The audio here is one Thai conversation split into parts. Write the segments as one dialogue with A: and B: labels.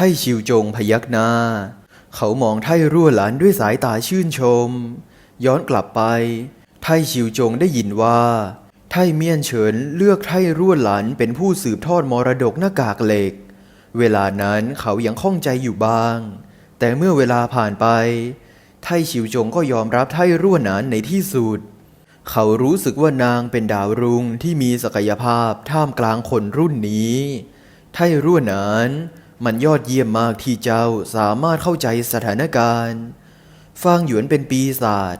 A: ไทชิวจงพยักหน้า เขามองไทรั่วหลานด้วยสายตาชื่นชม ย้อนกลับไป ไทชิวจงได้ยินว่า ไทเมียนเฉินเลือกไทรั่วหลานเป็นผู้สืบทอดมรดกหน้ากากเหล็ก เวลานั้นเขายังข้องใจอยู่บ้าง แต่เมื่อเวลาผ่านไป ไทชิวจงก็ยอมรับไทรั่วหนานในที่สุดเขารู้สึกว่านางเป็นดาวรุ่งที่มีศักยภาพท่ามกลางคนรุ่นนี้ ไทรั่วหนาน มันยอดเยี่ยมมากที่เจ้าสามารถเข้าใจสถานการณ์ฟางหยวนเป็นปีศาจ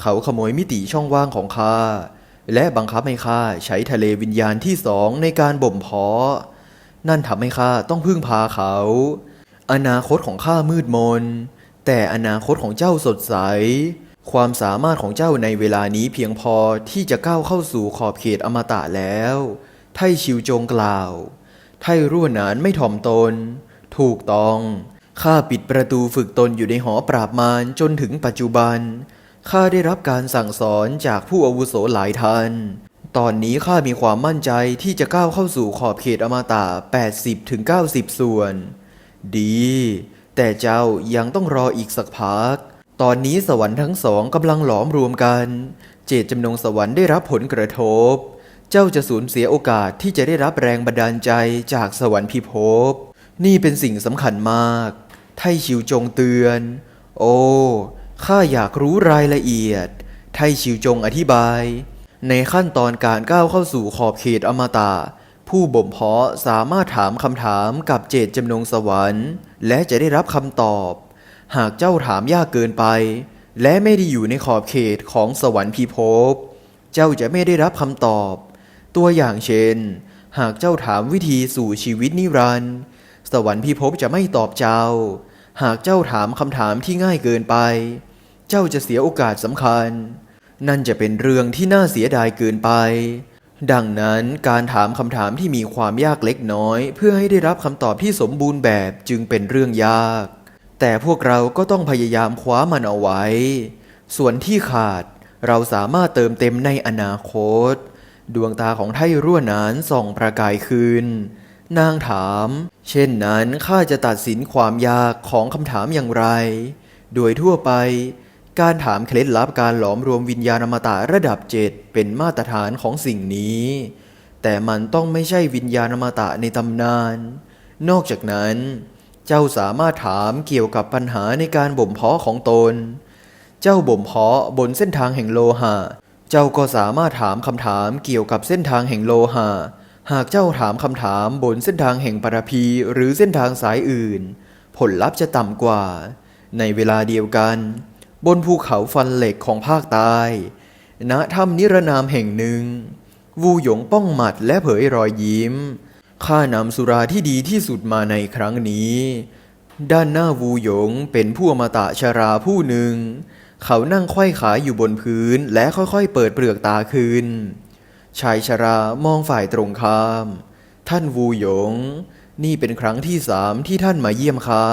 A: เขาขโมยมิติช่องว่างของข้าและบังคับให้ข้าใช้ทะเลวิญญาณที่สองในการบ่มเพาะ นั่นทำให้ข้าต้องพึ่งพาเขา อนาคตของข้ามืดมน แต่อนาคตของเจ้าสดใส ความสามารถของเจ้าในเวลานี้เพียงพอที่จะก้าวเข้าสู่ขอบเขตอมตะแล้ว ไทชิวจงกล่าว ไทรั่วหนานไม่ถ่อมตน ถูกต้อง ข้าปิดประตูฝึกตนอยู่ในหอปราบมารจนถึงปัจจุบัน ข้าได้รับการสั่งสอนจากผู้อาวุโสหลายท่าน ตอนนี้ข้ามีความมั่นใจที่จะก้าวเข้าสู่ขอบเขตอมตะ 80-90 ส่วน ดี แต่เจ้ายังต้องรออีกสักพัก ตอนนี้สวรรค์ทั้งสองกำลังหลอมรวมกัน เจตจำนงสวรรค์ได้รับผลกระทบ เจ้าจะสูญเสียโอกาสที่จะได้รับแรงบันดาลใจจากสวรรค์พิภพ นี่เป็นสิ่งสำคัญมาก ไทชิวจงเตือน โอ้ ข้าอยากรู้รายละเอียด ไทชิวจงอธิบาย ในขั้นตอนการก้าวเข้าสู่ขอบเขตอมตะ ผู้บ่มเพาะสามารถถามคำถามกับเจตจำนงสวรรค์ และจะได้รับคำตอบ หากเจ้าถามยากเกินไป และไม่ได้อยู่ในขอบเขตของสวรรค์พิภพ เจ้าจะไม่ได้รับคำตอบ ตัวอย่างเช่น หากเจ้าถามวิธีสู่ชีวิตนิรันดร์สวรรค์พิภพจะไม่ตอบเจ้า หากเจ้าถามคำถามที่ง่ายเกินไป เจ้าจะเสียโอกาสสำคัญ นั่นจะเป็นเรื่องที่น่าเสียดายเกินไป ดังนั้นการถามคำถามที่มีความยากเล็กน้อย เพื่อให้ได้รับคำตอบที่สมบูรณ์แบบจึงเป็นเรื่องยาก แต่พวกเราก็ต้องพยายามคว้ามันเอาไว้ ส่วนที่ขาดเราสามารถเติมเต็มในอนาคต ดวงตาของไทรั่วนานส่องประกายคืน นางถาม เช่นนั้นข้าจะตัดสินความยากของคำถามอย่างไร โดยทั่วไป การถามเคล็ดลับการหลอมรวมวิญญาณอมตะระดับเจ็ดเป็นมาตรฐานของสิ่งนี้ แต่มันต้องไม่ใช่วิญญาณอมตะในตำนาน นอกจากนั้น เจ้าสามารถถามเกี่ยวกับปัญหาในการบ่มเพาะของตน เจ้าบ่มเพาะบนเส้นทางแห่งโลหะ เจ้าก็สามารถถามคำถามเกี่ยวกับเส้นทางแห่งโลหะ หากเจ้าถามคำถามบนเส้นทางแห่งปรพีหรือเส้นทางสายอื่น ผลลัพธ์จะต่ำกว่า ในเวลาเดียวกัน บนภูเขาฟันเหล็กของภาคใต้ณถ้ำนิรนามแห่งหนึ่ง วูหยงป้องหมัดและเผยรอยยิ้ม ข้านำสุราที่ดีที่สุดมาในครั้งนี้ ด้านหน้าวูหยงเป็นผู้อมตะชราผู้หนึ่ง เขานั่งไขว้ขาอยู่บนพื้นและค่อยๆ เปิดเปลือกตาขึ้นชายชรามองฝ่ายตรงข้าม ท่านวูหยง นี่เป็นครั้งที่สามที่ท่านมาเยี่ยมข้า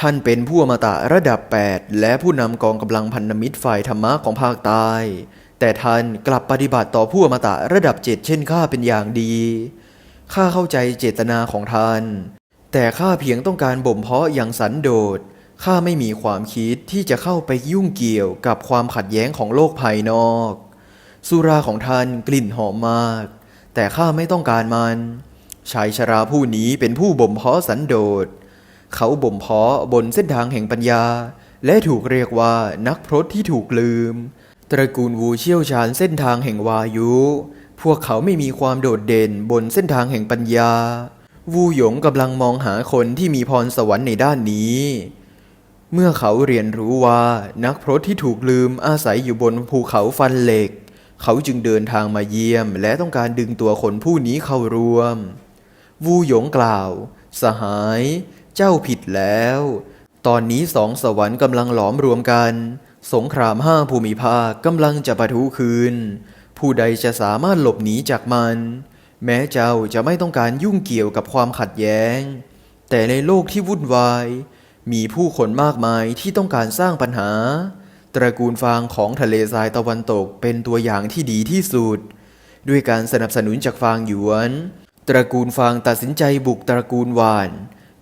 A: ท่านเป็นผู้อมตะระดับ 8 และผู้นำกองกำลังพันธมิตรฝ่ายธรรมะของภาคใต้ แต่ท่านกลับปฏิบัติต่อผู้อมตะระดับเจ็ดเช่นข้าเป็นอย่างดี ข้าเข้าใจเจตนาของท่าน แต่ข้าเพียงต้องการบ่มเพาะอย่างสันโดษ ข้าไม่มีความคิดที่จะเข้าไปยุ่งเกี่ยวกับความขัดแย้งของโลกภายนอก สุราของท่านกลิ่นหอมมาก แต่ข้าไม่ต้องการมัน ชายชราผู้นี้เป็นผู้บ่มเพาะสันโดษ เขาบ่มเพาะบนเส้นทางแห่งปัญญา และถูกเรียกว่านักพรตที่ถูกลืม ตระกูลวูเชี่ยวชาญเส้นทางแห่งวายุ พวกเขาไม่มีความโดดเด่นบนเส้นทางแห่งปัญญา วูหยงกำลังมองหาคนที่มีพรสวรรค์ในด้านนี้ เมื่อเขาเรียนรู้ว่านักพรตที่ถูกลืมอาศัยอยู่บนภูเขาฟันเหล็ก เขาจึงเดินทางมาเยี่ยม และต้องการดึงตัวคนผู้นี้เข้าร่วม วูหยงกล่าว สหาย เจ้าผิดแล้ว ตอนนี้สองสวรรค์กำลังหลอมรวมกัน สงครามห้าภูมิภาคกำลังจะปะทุคืน ผู้ใดจะสามารถหลบหนีจากมัน แม้เจ้าจะไม่ต้องการยุ่งเกี่ยวกับความขัดแย้ง แต่ในโลกที่วุ่นวาย มีผู้คนมากมายที่ต้องการสร้างปัญหา ตระกูลฟางของทะเลทรายตะวันตกเป็นตัวอย่างที่ดีที่สุด ด้วยการสนับสนุนจากฟางหยวน ตระกูลฟางตัดสินใจบุกตระกูลหวาน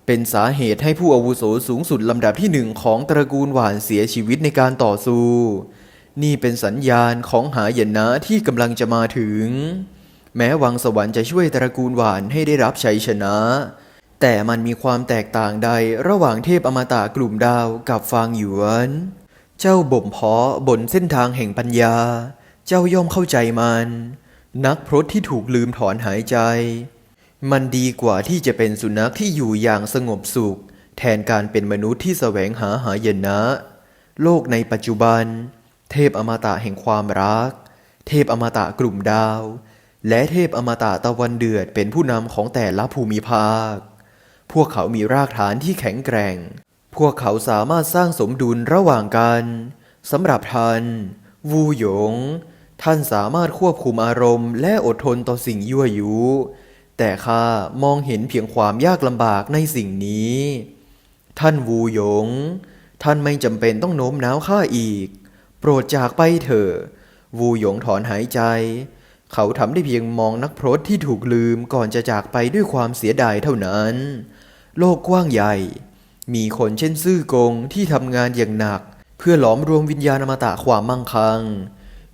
A: เป็นสาเหตุให้ผู้อาวุโสสูงสุดลำดับที่หนึ่งของตระกูลหวานเสียชีวิตในการต่อสู้ นี่เป็นสัญญาณของหายนะที่กำลังจะมาถึง แม้วังสวรรค์จะช่วยตระกูลหวานให้ได้รับชัยชนะ แต่มันมีความแตกต่างใดระหว่างเทพอมตะกลุ่มดาวกับฟางหยวน เจ้าบ่มเพาะบนเส้นทางแห่งปัญญา เจ้าย่อมเข้าใจมัน นักพรตที่ถูกลืมถอนหายใจ มันดีกว่าที่จะเป็นสุนัขที่อยู่อย่างสงบสุข แทนการเป็นมนุษย์ที่แสวงหาหายนะ โลกในปัจจุบัน เทพอมตะแห่งความรัก เทพอมตะกลุ่มดาว และเทพอมตะตะวันเดือดเป็นผู้นำของแต่ละภูมิภาค พวกเขามีรากฐานที่แข็งแกร่ง พวกเขาสามารถสร้างสมดุลระหว่างกันสำหรับท่าน วูหยง ท่านสามารถควบคุมอารมณ์และอดทนต่อสิ่งยั่วยุ แต่ข้ามองเห็นเพียงความยากลำบากในสิ่งนี้ ท่านวูหยง ท่านไม่จำเป็นต้องโน้มน้าวข้าอีก โปรดจากไปเถอะ วูหยงถอนหายใจ เขาทำได้เพียงมองนักพรตที่ถูกลืมก่อนจะจากไปด้วยความเสียดายเท่านั้น โลกกว้างใหญ่ มีคนเช่นซื่อกงที่ทำงานอย่างหนัก เพื่อหลอมรวมวิญญาณอมตะความมั่งคั่ง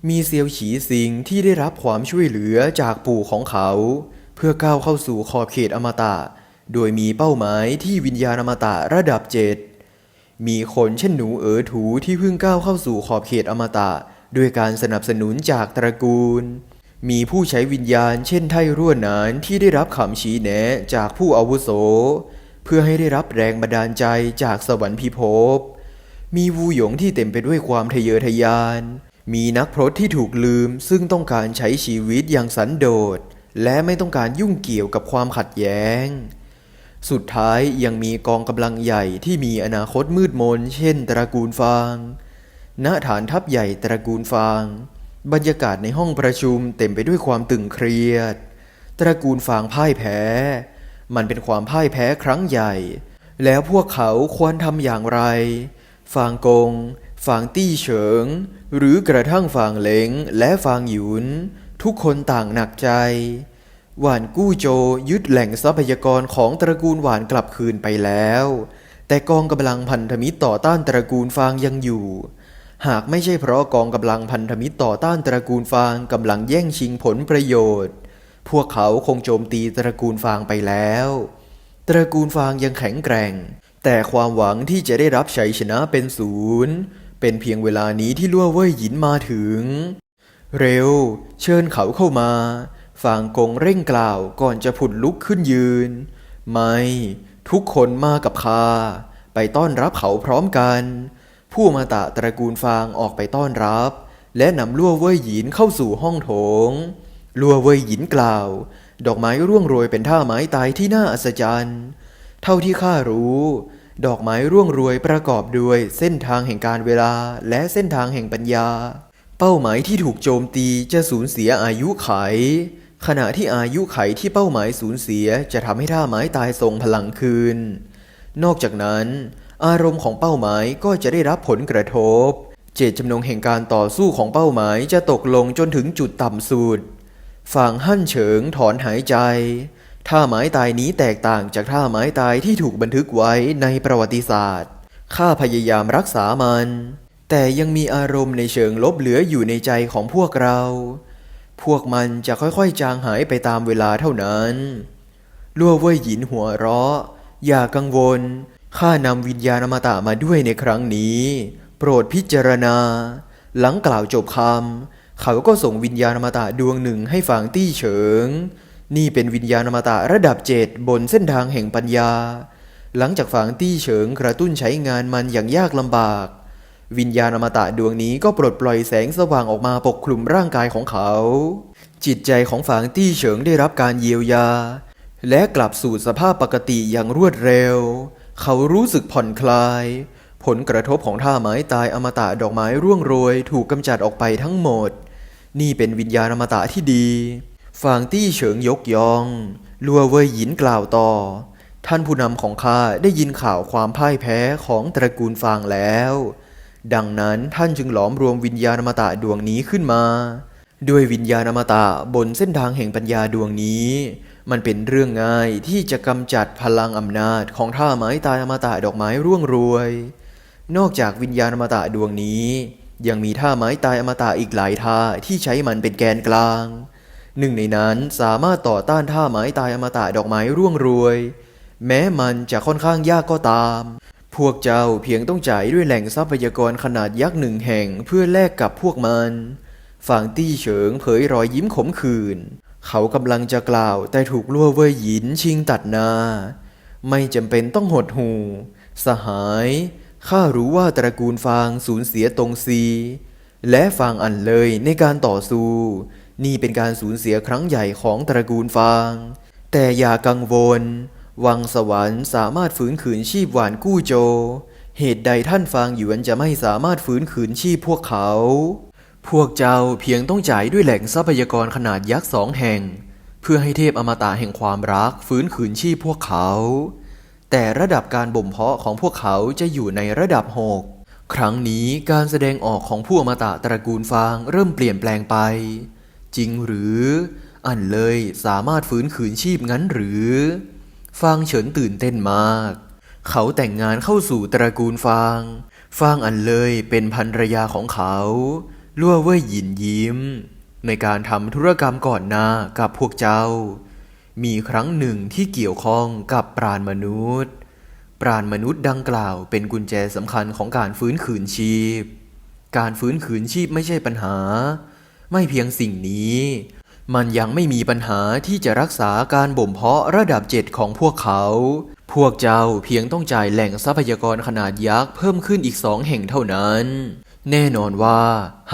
A: มีเซียวฉีสิงที่ได้รับความช่วยเหลือจากปู่ของเขา เพื่อก้าวเข้าสู่ขอบเขตอมตะ โดยมีเป้าหมายที่วิญญาณอมตะระดับเจ็ดมีคนเช่นหนูเอ๋อถูที่เพิ่งก้าวเข้าสู่ขอบเขตอมตะ ด้วยการสนับสนุนจากตระกูล มีผู้ใช้วิญญาณเช่นไทรั่วนานที่ได้รับคำชี้แนะจากผู้อาวุโส เพื่อให้ได้รับแรงบันดาลใจจากสวรรค์พิภพ มีวูหยงที่เต็มไปด้วยความทะเยอทะยาน มีนักพรตที่ถูกลืมซึ่งต้องการใช้ชีวิตอย่างสันโดษ และไม่ต้องการยุ่งเกี่ยวกับความขัดแย้ง สุดท้ายยังมีกองกำลังใหญ่ที่มีอนาคตมืดมน เช่น ตระกูลฟาง ณ ฐานทัพใหญ่ตระกูลฟาง บรรยากาศในห้องประชุมเต็มไปด้วยความตึงเครียด ตระกูลฟางพ่ายแพ้ มันเป็นความพ่ายแพ้ครั้งใหญ่ แล้วพวกเขาควรทำอย่างไร ฟางกง ฟางตี้เฉิง หรือกระทั่งฟางเหลงและฟางหยุน ทุกคนต่างหนักใจ หวานกู้โจยึดแหล่งทรัพยากรของตระกูลหวานกลับคืนไปแล้ว แต่กองกำลังพันธมิตรต่อต้านตระกูลฟางยังอยู่ หากไม่ใช่เพราะกองกำลังพันธมิตรต่อต้านตระกูลฟางกำลังแย่งชิงผลประโยชน์ พวกเขาคงโจมตีตระกูลฟางไปแล้ว ตระกูลฟางยังแข็งแกร่ง แต่ความหวังที่จะได้รับชัยชนะเป็นศูนย์ เป็นเพียงเวลานี้ที่ลั่วเว่ยหยินมาถึง เร็ว เชิญเขาเข้ามา ฟางกงเร่งกล่าวก่อนจะผุดลุกขึ้นยืน ไม่ ทุกคนมากับข้าไปต้อนรับเขาพร้อมกัน ผู้มาตะตระกูลฟางออกไปต้อนรับ และนำลั่วเว่ยหยินเข้าสู่ห้องโถง ลัวเว่ยหยินกล่าว ดอกไม้ร่วงโรยเป็นท่าไม้ตายที่น่าอัศจรรย์ เท่าที่ข้ารู้ ดอกไม้ร่วงโรวยประกอบด้วยเส้นทางแห่งการเวลาและเส้นทางแห่งปัญญา เป้าหมายที่ถูกโจมตีจะสูญเสียอายุไข ขณะที่อายุไขที่เป้าหมายสูญเสียจะทำให้ท่าไม้ตายทรงพลังคืน นอกจากนั้น อารมณ์ของเป้าหมายก็จะได้รับผลกระทบ เจตจำนงแห่งการต่อสู้ของเป้าหมายจะตกลงจนถึงจุดต่ำสุด ฝั่งหั่นเฉิงถอนหายใจ ท่าไม้ตายนี้แตกต่างจากท่าไม้ตายที่ถูกบันทึกไว้ในประวัติศาสตร์ ข้าพยายามรักษามัน แต่ยังมีอารมณ์ในเชิงลบเหลืออยู่ในใจของพวกเรา พวกมันจะค่อยๆ จางหายไปตามเวลาเท่านั้น ลั่วเว่ยหยินหัวเราะ อย่ากังวล ข้านำวิญญาณอมตะมาด้วยในครั้งนี้ โปรดพิจารณา หลังกล่าวจบคำ เขาก็ส่งวิญญาณอมตะดวงหนึ่งให้ฝางตี้เฉิง นี่เป็นวิญญาณอมตะระดับเจ็ดบนเส้นทางแห่งปัญญา หลังจากฝางตี้เฉิงกระตุ้นใช้งานมันอย่างยากลำบาก วิญญาณอมตะดวงนี้ก็ปลดปล่อยแสงสว่างออกมาปกคลุมร่างกายของเขา จิตใจของฝางตี้เฉิงได้รับการเยียวยา และกลับสู่สภาพปกติอย่างรวดเร็ว เขารู้สึกผ่อนคลายผลกระทบของท่าไม้ตายอมตะดอกไม้ร่วงโรยถูกกำจัดออกไปทั้งหมด นี่เป็นวิญญาณอมตะที่ดีฟางตี้เฉิงยกยอง ลัวเว่ยหยินกล่าวต่อ ท่านผู้นำของข้าได้ยินข่าวความพ่ายแพ้ของตระกูลฟางแล้ว ดังนั้นท่านจึงหลอมรวมวิญญาณอมตะดวงนี้ขึ้นมา ด้วยวิญญาณอมตะบนเส้นทางแห่งปัญญาดวงนี้ มันเป็นเรื่องง่ายที่จะกำจัดพลังอำนาจของท่าไม้ตายอมตะดอกไม้ร่วงรวย นอกจากวิญญาณอมตะดวงนี้ ยังมีท่าไม้ตายอมตะอีกหลายท่าที่ใช้มันเป็นแกนกลาง หนึ่งในนั้นสามารถต่อต้านท่าไม้ตายอมตะดอกไม้ร่วงรวย แม้มันจะค่อนข้างยากก็ตาม พวกเจ้าเพียงต้องจ่ายด้วยแหล่งทรัพยากรขนาดยักษ์หนึ่งแห่งเพื่อแลกกับพวกมันฝางตี้เฉิงเผยรอยยิ้มขมขื่นเขากำลังจะกล่าวแต่ถูกลั่วเว่ยหยินชิงตัดนา ไม่จำเป็นต้องหดหู สหาย ข้ารู้ว่าตระกูลฟางสูญเสียตรงซี และฟางอันเลยในการต่อสู้ นี่เป็นการสูญเสียครั้งใหญ่ของตระกูลฟาง แต่อย่ากังวล วังสวรรค์สามารถฝืนขืนชีพหวานกู้โจ เหตุใดท่านฟางหยวนจะไม่สามารถฝืนขืนชีพพวกเขา พวกเจ้าเพียงต้องจ่ายด้วยแหล่งทรัพยากรขนาดยักษ์สองแห่ง เพื่อให้เทพอมตะแห่งความรักฟื้นขืนชีพพวกเขา แต่ระดับการบ่มเพาะของพวกเขาจะอยู่ในระดับหกครั้งนี้การแสดงออกของผู้อมตะตระกูลฟางเริ่มเปลี่ยนแปลงไป จริงหรือ อันเลยสามารถฟื้นขืนชีพงั้นหรือ ฟางเฉินตื่นเต้นมาก เขาแต่งงานเข้าสู่ตระกูลฟาง ฟางอันเลยเป็นภรรยาของเขาลั่วเว่ยหยินยิ้ม ในการทำธุรกรรมก่อนหน้ากับพวกเจ้า มีครั้งหนึ่งที่เกี่ยวข้องกับปราณมนุษย์ ปราณมนุษย์ดังกล่าวเป็นกุญแจสำคัญของการฟื้นคืนชีพ การฟื้นคืนชีพไม่ใช่ปัญหา ไม่เพียงสิ่งนี้ มันยังไม่มีปัญหาที่จะรักษาการบ่มเพาะระดับเจ็ดของพวกเขา พวกเจ้าเพียงต้องจ่ายแหล่งทรัพยากรขนาดยักษ์เพิ่มขึ้นอีกสองแห่งเท่านั้น แน่นอนว่า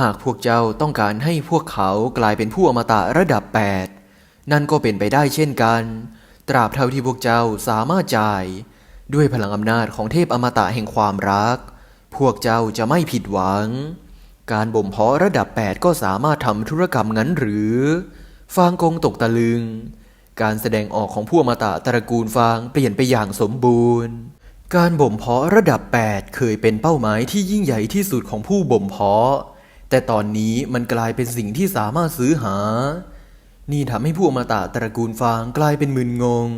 A: หากพวกเจ้าต้องการให้พวกเขากลายเป็นผู้อมตะระดับ 8 นั่นก็เป็นไปได้เช่นกัน ตราบเท่าที่พวกเจ้าสามารถจ่าย ด้วยพลังอำนาจของเทพอมตะแห่งความรัก พวกเจ้าจะไม่ผิดหวัง การบ่มเพาะระดับ 8 ก็สามารถทำธุรกรรมงั้นหรือ ฟางกงตกตะลึง การแสดงออกของผู้อมตะตระกูลฟางเปลี่ยนไปอย่างสมบูรณ์การบ่มเพาะระดับ 8 เคยเป็นเป้าหมายที่ยิ่งใหญ่ที่สุดของผู้บ่มเพาะ แต่ตอนนี้มันกลายเป็นสิ่งที่สามารถซื้อหา นี่ทำให้ผู้อมตะตระกูลฟางกลายเป็นมึนงง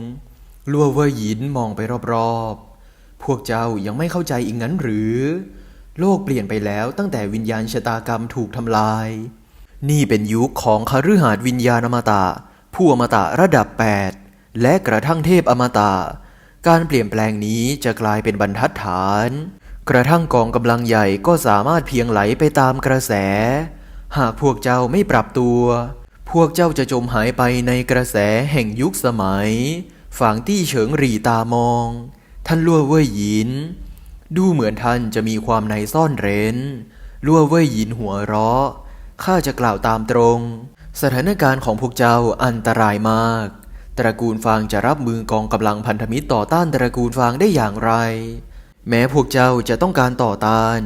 A: ลัวเว่ยหยินมองไปรอบๆ พวกเจ้ายังไม่เข้าใจอีกงั้นหรือ โลกเปลี่ยนไปแล้วตั้งแต่วิญญาณชะตากรรมถูกทำลาย นี่เป็นยุคของคฤหาสน์วิญญาณอมตะ ผู้อมตะระดับ 8 และกระทั่งเทพอมตะ การเปลี่ยนแปลงนี้จะกลายเป็นบรรทัดฐาน กระทั่งกองกำลังใหญ่ก็สามารถเพียงไหลไปตามกระแส หากพวกเจ้าไม่ปรับตัว พวกเจ้าจะจมหายไปในกระแสแห่งยุคสมัยฝางตี้เฉิงหรีตามอง ท่านลั่วเว่ยหยิน ดูเหมือนท่านจะมีความในซ่อนเร้นลั่วเว่ยหยินหัวเราะ ข้าจะกล่าวตามตรง สถานการณ์ของพวกเจ้าอันตรายมาก ตระกูลฟางจะรับมือกองกำลังพันธมิตรต่อต้านตระกูลฟางได้อย่างไร แม้พวกเจ้าจะต้องการต่อต้าน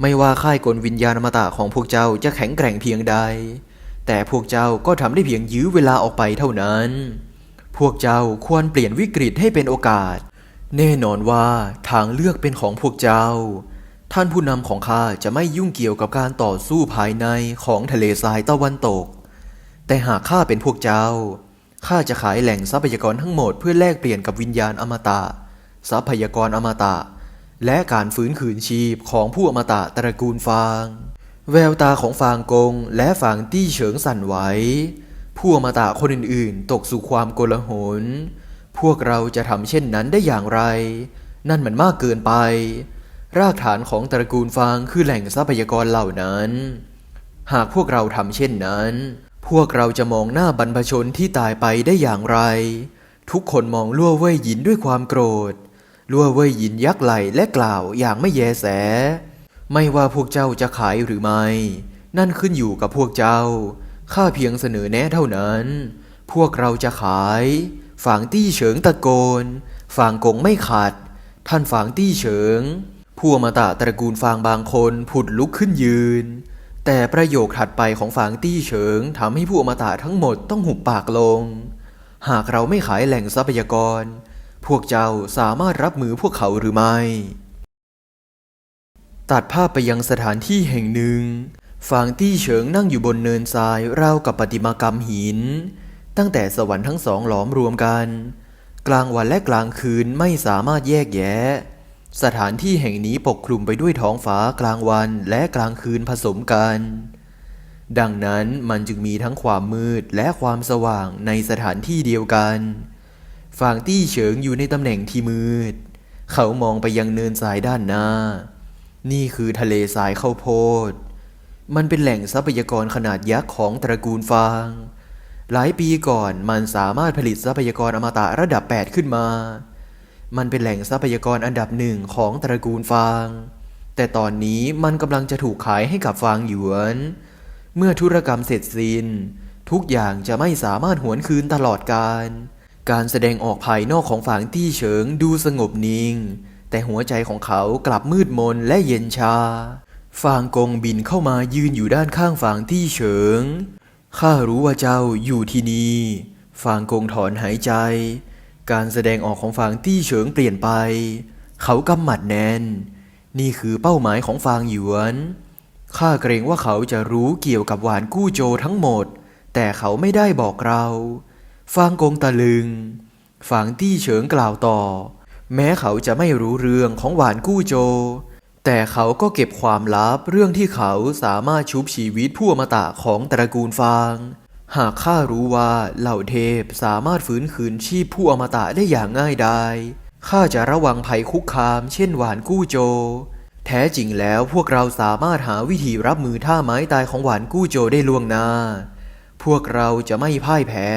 A: ไม่ว่าค่ายกลวิญญาณมตะของพวกเจ้าจะแข็งแกร่งเพียงใด แต่พวกเจ้าก็ทำได้เพียงยื้อเวลาออกไปเท่านั้น พวกเจ้าควรเปลี่ยนวิกฤตให้เป็นโอกาส แน่นอนว่าทางเลือกเป็นของพวกเจ้า ท่านผู้นำของข้าจะไม่ยุ่งเกี่ยวกับการต่อสู้ภายในของทะเลทรายตะวันตก แต่หากข้าเป็นพวกเจ้า ข้าจะขายแหล่งทรัพยากรทั้งหมดเพื่อแลกเปลี่ยนกับวิญญาณอมตะ ทรัพยากรอมตะ และการฟื้นคืนชีพของผู้อมตะตระกูลฟาง แววตาของฟางกงและฟางตี้เฉิงสั่นไหว ผู้อมตะคนอื่นๆ ตกสู่ความโกลาหล พวกเราจะทำเช่นนั้นได้อย่างไร นั่นมันมากเกินไป รากฐานของตระกูลฟางคือแหล่งทรัพยากรเหล่านั้น หากพวกเราทำเช่นนั้น พวกเราจะมองหน้าบรรพชนที่ตายไปได้อย่างไร ทุกคนมองลั่วเว่ยหยินด้วยความโกรธ ลั่วเว่ยหยินยักไหลและกล่าวอย่างไม่แยแส ไม่ว่าพวกเจ้าจะขายหรือไม่ นั่นขึ้นอยู่กับพวกเจ้า ข้าเพียงเสนอแนะเท่านั้น พวกเราจะขาย ฝางตี้เฉิงตะโกน ฝางกงไม่ขัดท่านฝางตี้เฉิง ผู้อมตะตระกูลฟางบางคนผุดลุกขึ้นยืน แต่ประโยคถัดไปของฝางตี้เฉิงทำให้ผู้อมตะทั้งหมดต้องหุบปากลง หากเราไม่ขายแหล่งทรัพยากร พวกเจ้าสามารถรับมือพวกเขาหรือไม่ ตัดภาพไปยังสถานที่แห่งหนึ่งฝางตี้เฉิงนั่งอยู่บนเนินทรายราวกับประติมากรรมหิน ตั้งแต่สวรรค์ทั้งสองหลอมรวมกัน กลางวันและกลางคืนไม่สามารถแยกแยะ สถานที่แห่งนี้ปกคลุมไปด้วยท้องฟ้ากลางวันและกลางคืนผสมกัน ดังนั้นมันจึงมีทั้งความมืดและความสว่างในสถานที่เดียวกัน ฟางตี้เฉิงอยู่ในตำแหน่งที่มืด เขามองไปยังเนินทรายด้านหน้า นี่คือทะเลทรายข้าวโพด มันเป็นแหล่งทรัพยากรขนาดยักษ์ของตระกูลฟาง หลายปีก่อนมันสามารถผลิตทรัพยากรอมตะระดับ 8 ขึ้นมา มันเป็นแหล่งทรัพยากรอันดับหนึ่งของตระกูลฟาง แต่ตอนนี้มันกำลังจะถูกขายให้กับฟางหยวน เมื่อธุรกรรมเสร็จสิ้น ทุกอย่างจะไม่สามารถหวนคืนตลอดการ การแสดงออกภายนอกของฝางตี้เฉิงดูสงบนิ่ง แต่หัวใจของเขากลับมืดมนและเย็นชา ฟางกงบินเข้ามายืนอยู่ด้านข้างฝางตี้เฉิง ข้ารู้ว่าเจ้าอยู่ที่นี่ ฟางกงถอนหายใจ การแสดงออกของฟางตี้เฉิงเปลี่ยนไป เขากำหมัดแน่น นี่คือเป้าหมายของฟางหยวน ข้าเกรงว่าเขาจะรู้เกี่ยวกับหวานกู้โจทั้งหมด แต่เขาไม่ได้บอกเรา ฟางกงตะลึง ฟางตี้เฉิงกล่าวต่อ แม้เขาจะไม่รู้เรื่องของหวานกู้โจ แต่เขาก็เก็บความลับเรื่องที่เขาสามารถชุบชีวิตผู้อมตะของตระกูลฟาง หากข้ารู้ว่าเหล่าเทพสามารถฟื้นคืนชีพผู้อมตะได้อย่างง่ายดายข้าจะระวังภัยคุกคาม เช่นหวานกู้โจ แท้จริงแล้วพวกเราสามารถหาวิธีรับมือท่าไม้ตายของหวานกู้โจได้ล่วงหน้า พวกเราจะไม่พ่ายแพ้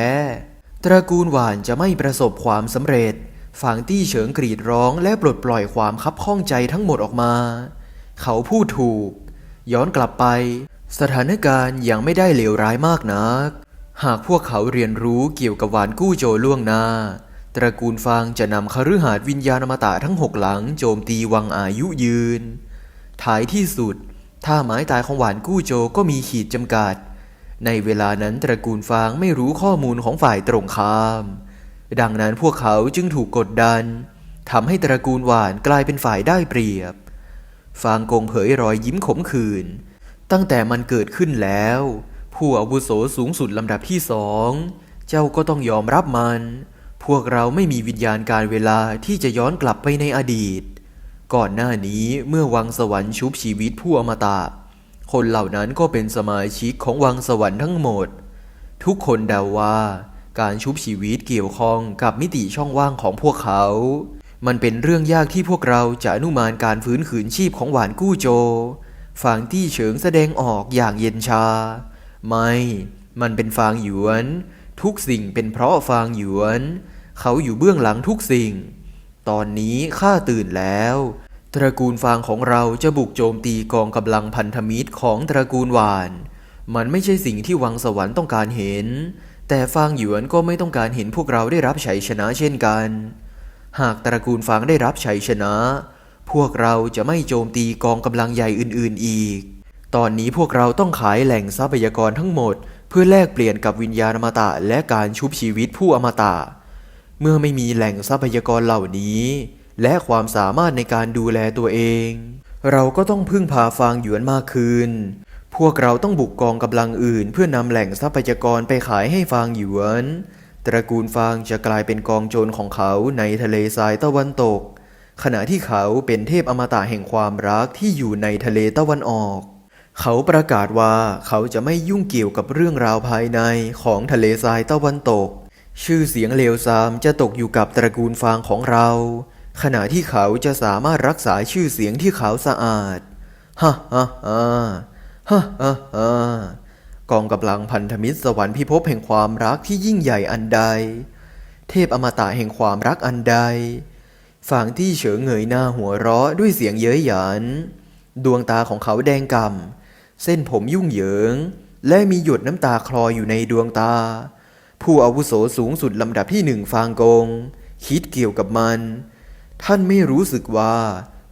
A: ตระกูลหวานจะไม่ประสบความสำเร็จ ฝางตี้เฉิงกรีดร้องและปลดปล่อยความคับข้องใจทั้งหมดออกมา เขาพูดถูก ย้อนกลับไป สถานการณ์ยังไม่ได้เลวร้ายมากนัก หากพวกเขาเรียนรู้เกี่ยวกับหวานกู้โจล่วงหน้า ตระกูลฟางจะนำคฤหาสน์วิญญาณอมตะทั้งหกหลังโจมตีวังอายุยืน ท้ายที่สุดท่าไม้ตายของหวานกู้โจก็มีขีดจำกัด ในเวลานั้นตระกูลฟางไม่รู้ข้อมูลของฝ่ายตรงข้าม ดังนั้นพวกเขาจึงถูกกดดันทำให้ตระกูลหวานกลายเป็นฝ่ายได้เปรียบ ฟางกงเผยรอยยิ้มขมขื่นตั้งแต่มันเกิดขึ้นแล้ว ผู้อาวุโสสูงสุดลำดับที่สอง เจ้าก็ต้องยอมรับมัน พวกเราไม่มีวิญญาณการเวลาที่จะย้อนกลับไปในอดีต ก่อนหน้านี้เมื่อวังสวรรค์ชุบชีวิตผู้อมตะ คนเหล่านั้นก็เป็นสมาชิกของวังสวรรค์ทั้งหมด ทุกคนเดาว่า การชุบชีวิตเกี่ยวข้องกับมิติช่องว่างของพวกเขา มันเป็นเรื่องยากที่พวกเราจะอนุมานการฟื้นคืนชีพของหวานกู้โจฟางตี้เฉิงแสดงออกอย่างเย็นชา ไม่ มันเป็นฟางหยวน ทุกสิ่งเป็นเพราะฟางหยวน เขาอยู่เบื้องหลังทุกสิ่ง ตอนนี้ข้าตื่นแล้ว ตระกูลฟางของเราจะบุกโจมตีกองกำลังพันธมิตรของตระกูลหวาน มันไม่ใช่สิ่งที่วังสวรรค์ต้องการเห็น แต่ฟางหยวนก็ไม่ต้องการเห็นพวกเราได้รับชัยชนะเช่นกัน หากตระกูลฟางได้รับชัยชนะ พวกเราจะไม่โจมตีกองกำลังใหญ่อื่น ๆอีก ตอนนี้พวกเราต้องขายแหล่งทรัพยากรทั้งหมด เพื่อแลกเปลี่ยนกับวิญญาณอมตะและการชุบชีวิตผู้อมตะ เมื่อไม่มีแหล่งทรัพยากรเหล่านี้ และความสามารถในการดูแลตัวเอง เราก็ต้องพึ่งพาฟางหยวนมากขึ้น วกเราต้องบุกกองกำลังอื่น เพื่อนำแหล่งทรัพยากรไปขายให้ฟางหยวน ตระกูลฟางจะกลายเป็นกองโจรของเขาในทะเลทรายตะวันตก ขณะที่เขาเป็นเทพอมตะแห่งความรักที่อยู่ในทะเลตะวันออก เขาประกาศว่าเขาจะไม่ยุ่งเกี่ยวกับเรื่องราวภายในของทะเลทรายตะวันตก ชื่อเสียงเลวทรามจะตกอยู่กับตระกูลฟางของเรา ขณะที่เขาจะสามารถรักษาชื่อเสียงที่เขาวสะอาดฮ่าฮ่าฮ่า ฮ่าฮ่าฮ่ากองกำลังพันธมิตรสวรรค์พิภพแห่งความรักที่ยิ่งใหญ่อันใด เทพอมตะแห่งความรักอันใดฝางที่เฉิงเงยหน้าหัวเราะด้วยเสียงเย้ยหยัน ดวงตาของเขาแดงก่ำเส้นผมยุ่งเหยิง และมีหยดน้ำตาคลออยู่ในดวงตา ผู้อาวุโสสูงสุดลำดับที่หนึ่งฟางกง คิดเกี่ยวกับมัน ท่านไม่รู้สึกว่า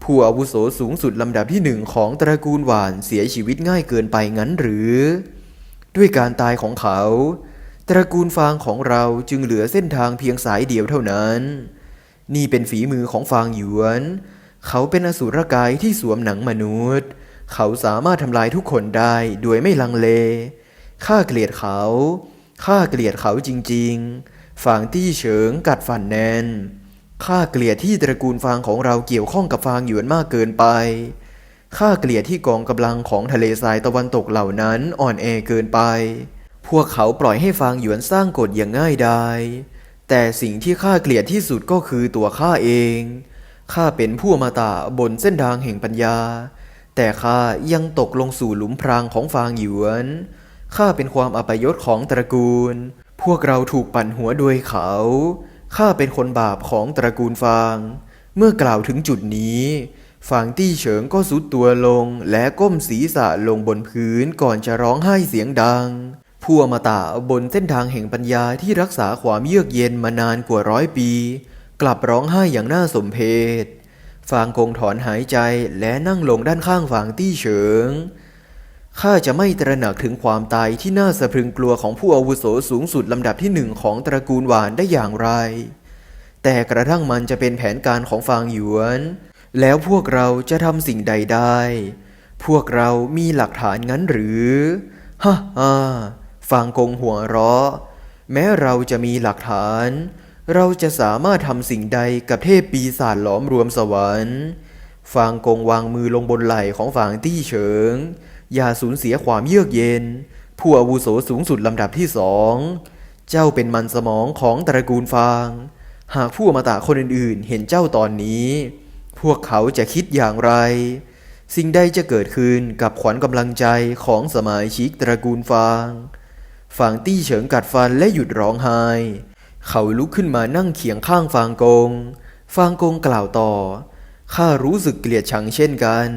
A: ผู้อาวุโสสูงสุดลำดับที่หนึ่งของตระกูลหวานเสียชีวิตง่ายเกินไปงั้นหรือ ด้วยการตายของเขา ตระกูลฟางของเราจึงเหลือเส้นทางเพียงสายเดียวเท่านั้น นี่เป็นฝีมือของฟางหยวน เขาเป็นอสุรกายที่สวมหนังมนุษย์ เขาสามารถทำลายทุกคนได้โดยไม่ลังเลข้าเกลียดเขาข้าเกลียดเขาจริงๆฝางตี้เฉิงกัดฟันแน่น ข้าเกลียดที่ตระกูลฟางของเราเกี่ยวข้องกับฟางหยวนมากเกินไป ข้าเกลียดที่กองกำลังของทะเลทรายตะวันตกเหล่านั้นอ่อนแอเกินไป พวกเขาปล่อยให้ฟางหยวนสร้างกฎอย่างง่ายดาย แต่สิ่งที่ข้าเกลียดที่สุดก็คือตัวข้าเอง ข้าเป็นผู้อมาตะบนเส้นทางแห่งปัญญา แต่ข้ายังตกลงสู่หลุมพรางของฟางหยวน ข้าเป็นความอัปยศของตระกูล พวกเราถูกปั่นหัวโดยเขา ข้าเป็นคนบาปของตระกูลฟาง เมื่อกล่าวถึงจุดนี้ฟางตี้เฉิงก็สุดตัวลงและก้มศีรษะลงบนพื้นก่อนจะร้องไห้เสียงดังผู้อมตะบนเส้นทางแห่งปัญญาที่รักษาความเยือกเย็นมานานกว่าร้อยปี กลับร้องไห้อย่างน่าสมเพชฟางกงถอนหายใจและนั่งลงด้านข้างฟางตี้เฉิง ข้าจะไม่ตระหนักถึงความตายที่น่าสะพรึงกลัวของผู้อาวุโสสูงสุดลำดับที่หนึ่งของตระกูลหวานได้อย่างไร แต่กระทั่งมันจะเป็นแผนการของฟางหยวน แล้วพวกเราจะทำสิ่งใดได้ พวกเรามีหลักฐานงั้นหรือ ฮ่าฮ่าฟางกงหัวเราะ แม้เราจะมีหลักฐาน เราจะสามารถทำสิ่งใดกับเทพปีศาจหลอมรวมสวรรค์ ฟางกงวางมือลงบนไหล่ของฝางตี้เฉิง อย่าสูญเสียความเยือกเย็น ผู้อาวุโสสูงสุดลำดับที่สอง เจ้าเป็นมันสมองของตระกูลฟาง หากผู้อมตะคนอื่นๆ เห็นเจ้าตอนนี้ พวกเขาจะคิดอย่างไร สิ่งใดจะเกิดขึ้นกับขวัญกำลังใจของสมาชิกตระกูลฟาง ฟางตี้เฉิงกัดฟันและหยุดร้องไห้ เขาลุกขึ้นมานั่งเคียงข้างฟางกง ฟางกงกล่าวต่อข้ารู้สึกเกลียดชังเช่นกัน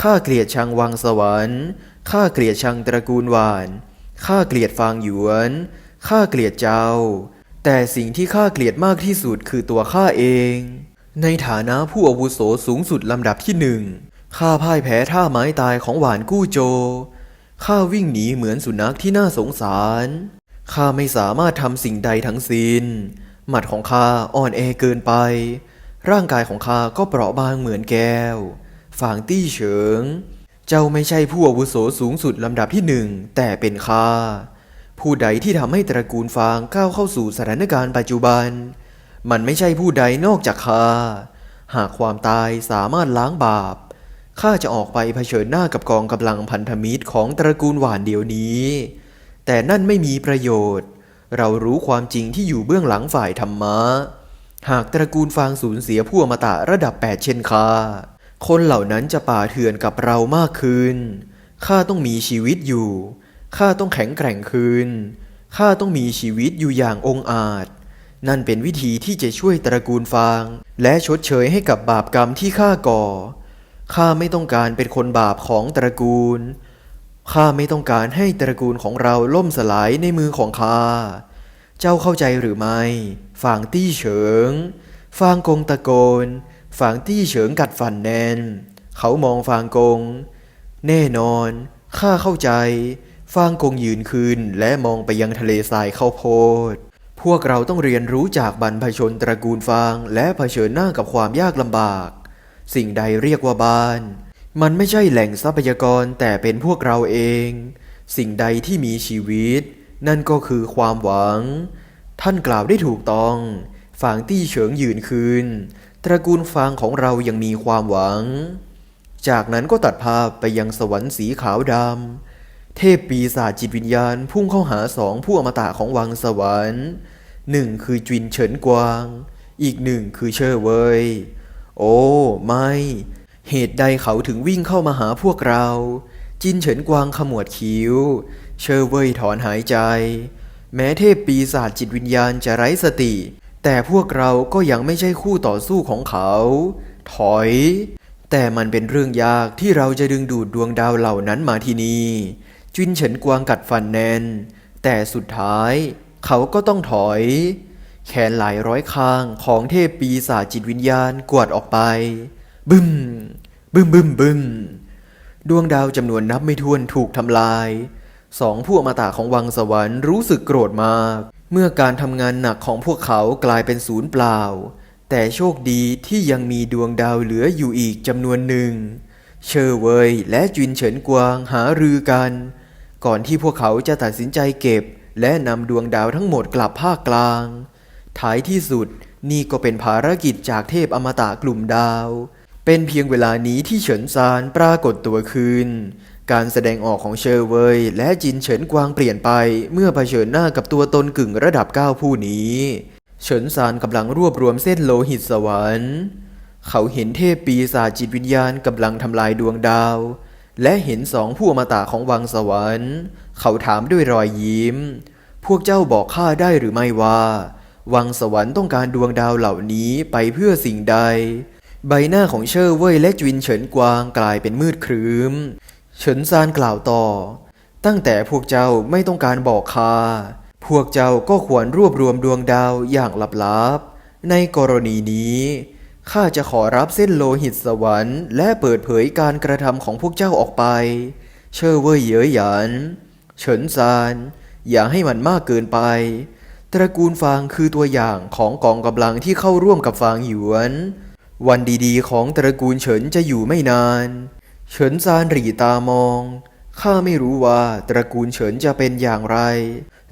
A: ข้าเกลียดชังวังสวรรค์ข้าเกลียดชังตระกูลหวานข้าเกลียดฟางหยวนข้าเกลียดเจ้า แต่สิ่งที่ข้าเกลียดมากที่สุดคือตัวข้าเอง ในฐานะผู้อาวุโสสูงสุดลำดับที่หนึ่งข้าพ่ายแพ้ท่าไม้ตายของหวานกู้โจข้าวิ่งหนีเหมือนสุนัขที่น่าสงสารข้าไม่สามารถทำสิ่งใดทั้งสิ้น หมัดของข้าอ่อนแอเกินไป ร่างกายของข้าก็เปราะบางเหมือนแก้ว ฝางตี้เฉิง เจ้าไม่ใช่ผู้อาวุโสสูงสุดลำดับที่หนึ่งแต่เป็นข้าผู้ใดที่ทำให้ตระกูลฟางก้าวเข้าสู่สถานการณ์ปัจจุบัน มันไม่ใช่ผู้ใดนอกจากข้าหากความตายสามารถล้างบาปข้าจะออกไปเผชิญหน้ากับกองกำลังพันธมิตรของตระกูลหวานเดี๋ยวนี้ แต่นั่นไม่มีประโยชน์ เรารู้ความจริงที่อยู่เบื้องหลังฝ่ายธรรมะ หากตระกูลฟางสูญเสียผู้อมตะระดับแปดเช่นข้า คนเหล่านั้นจะป่าเถื่อนกับเรามากขึ้น ข้าต้องมีชีวิตอยู่ ข้าต้องแข็งแกร่งขึ้น ข้าต้องมีชีวิตอยู่อย่างองอาจ นั่นเป็นวิธีที่จะช่วยตระกูลฟาง และชดเชยให้กับบาปกรรมที่ข้าก่อ ข้าไม่ต้องการเป็นคนบาปของตระกูล ข้าไม่ต้องการให้ตระกูลของเราล่มสลายในมือของข้า เจ้าเข้าใจหรือไม่ฝางตี้เฉิง ฟางกงตะโกน ฝางตี้เฉิงกัดฟันแนน เขามองฟางกง แน่นอน ข้าเข้าใจ ฟางกงยืนขึ้นและมองไปยังทะเลทรายข้าวโพด พวกเราต้องเรียนรู้จากบรรพชนตระกูลฟาง และเผชิญหน้ากับความยากลำบาก สิ่งใดเรียกว่าบ้าน มันไม่ใช่แหล่งทรัพยากรแต่เป็นพวกเราเอง สิ่งใดที่มีชีวิต นั่นก็คือความหวัง ท่านกล่าวได้ถูกต้องฝางตี้เฉิงยืนคืน ตระกูลฟางของเรายังมีความหวัง จากนั้นก็ตัดภาพไปยังสวรรค์สีขาวดำ เทพปีศาจจิตวิญญาณพุ่งเข้าหาสองผู้อมตะของวังสวรรค์หนึ่งคือจินเฉินกวาง อีกหนึ่งคือเชอเวยโอ้ไม่ เหตุใดเขาถึงวิ่งเข้ามาหาพวกเรา จินเฉินกวางขมวดคิ้ว เชอเวยถอนหายใจ แม้เทพปีศาจจิตวิญญาณจะไร้สติ แต่พวกเราก็ยังไม่ใช่คู่ต่อสู้ของเขา ถอย แต่มันเป็นเรื่องยากที่เราจะดึงดูดดวงดาวเหล่านั้นมาที่นี่จินเฉินกวางกัดฟันแนน แต่สุดท้าย เขาก็ต้องถอย แขนหลายร้อยข้างของเทพปีศาจจิตวิญญาณกวาดออกไป บึ้ม บึ้มบึ้มบึ้มดวงดาวจำนวนนับไม่ถ้วนถูกทำลาย สองผู้อมตะของวังสวรรค์รู้สึกโกรธมาก เมื่อการทำงานหนักของพวกเขากลายเป็นศูนย์เปล่า แต่โชคดีที่ยังมีดวงดาวเหลืออยู่อีกจำนวนหนึ่ง เชอเวยและจินเฉินกวางหารือกัน ก่อนที่พวกเขาจะตัดสินใจเก็บ และนำดวงดาวทั้งหมดกลับภาคกลาง ท้ายที่สุดนี่ก็เป็นภารกิจจากเทพอมตะกลุ่มดาว เป็นเพียงเวลานี้ที่เฉินซานปรากฏตัวคืน การแสดงออกของเชอร์เวยและจินเฉินกวางเปลี่ยนไป เมื่อเผชิญหน้ากับตัวตนกึ่งระดับเก้าผู้นี้ เฉินซานกำลังรวบรวมเส้นโลหิตสวรรค์ เขาเห็นเทพปีศาจจิตวิญญาณกำลังทำลายดวงดาว และเห็นสองผู้อมตะของวังสวรรค์ เขาถามด้วยรอยยิ้ม พวกเจ้าบอกข้าได้หรือไม่ว่า วังสวรรค์ต้องการดวงดาวเหล่านี้ไปเพื่อสิ่งใด ใบหน้าของเชอร์เว่ยและจวินเฉินกวางกลายเป็นมืดครึ้ม เฉินซานกล่าวต่อ ตั้งแต่พวกเจ้าไม่ต้องการบอกข้าพวกเจ้าก็ควรรวบรวมดวงดาวอย่างลับๆ ในกรณีนี้ข้าจะขอรับเส้นโลหิตสวรรค์ และเปิดเผยการกระทำของพวกเจ้าออกไป เชอร์เว่ยเย้ยหยัน เฉินซาน อย่าให้มันมากเกินไป ตระกูลฟางคือตัวอย่างของกองกำลังที่เข้าร่วมกับฟางหยวน วันดีๆ ของตระกูลเฉินจะอยู่ไม่นาน เฉินซานหรีตามอง ข้าไม่รู้ว่าตระกูลเฉินจะเป็นอย่างไร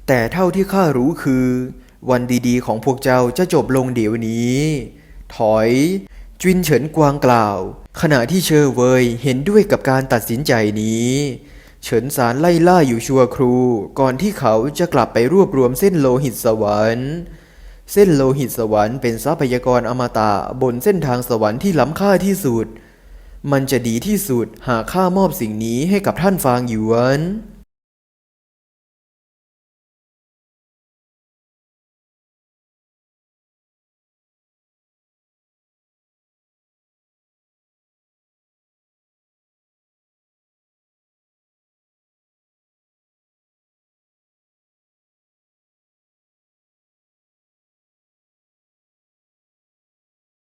A: แต่เท่าที่ข้ารู้คือ วันดีๆของพวกเจ้าจะจบลงเดี๋ยวนี้ ถอยจินเฉินกวางกล่าว ขณะที่เชอเวยเห็นด้วยกับการตัดสินใจนี้ เฉินซานไล่ล่าอยู่ชั่วครู ก่อนที่เขาจะกลับไปรวบรวมเส้นโลหิตสวรรค์ เส้นโลหิตสวรรค์เป็นทรัพยากรอมตะบนเส้นทางสวรรค์ที่ล้ำค่าที่สุด มันจะดีที่สุดหากข้ามอบสิ่งนี้ให้กับท่านฟางหยวน